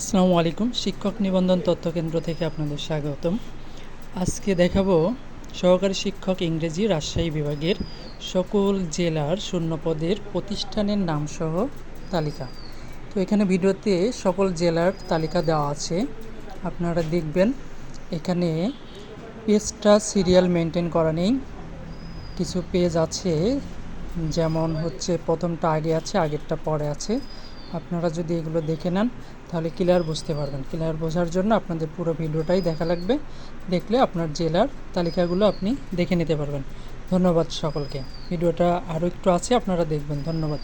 আসসালামু আলাইকুম, শিক্ষক নিবন্ধন তথ্য কেন্দ্র থেকে আপনাদের স্বাগতম। আজকে দেখাবো সহকারী শিক্ষক ইংরেজি রাজশাহী বিভাগের সকল জেলার শূন্যপদের প্রতিষ্ঠানের নামসহ তালিকা। তো এখানে ভিডিওতে সকল জেলার তালিকা দেওয়া আছে, আপনারা দেখবেন এখানে পেজটা সিরিয়াল মেনটেন করা নেই, কিছু পেজ আছে, যেমন হচ্ছে প্রথমটা আগে আছে, আগেরটা পরে আছে। আপনারা যদি এগুলো দেখে নেন, তাহলে ক্লিয়ার বুঝতে পারবেন। ক্লিয়ার বোঝার জন্য আপনাদের পুরো ভিডিওটাই দেখা লাগবে। দেখলে আপনার জেলার তালিকাগুলো আপনি দেখে নিতে পারবেন। ধন্যবাদ সকলকে। ভিডিওটা আরও একটু আছে, আপনারা দেখবেন। ধন্যবাদ।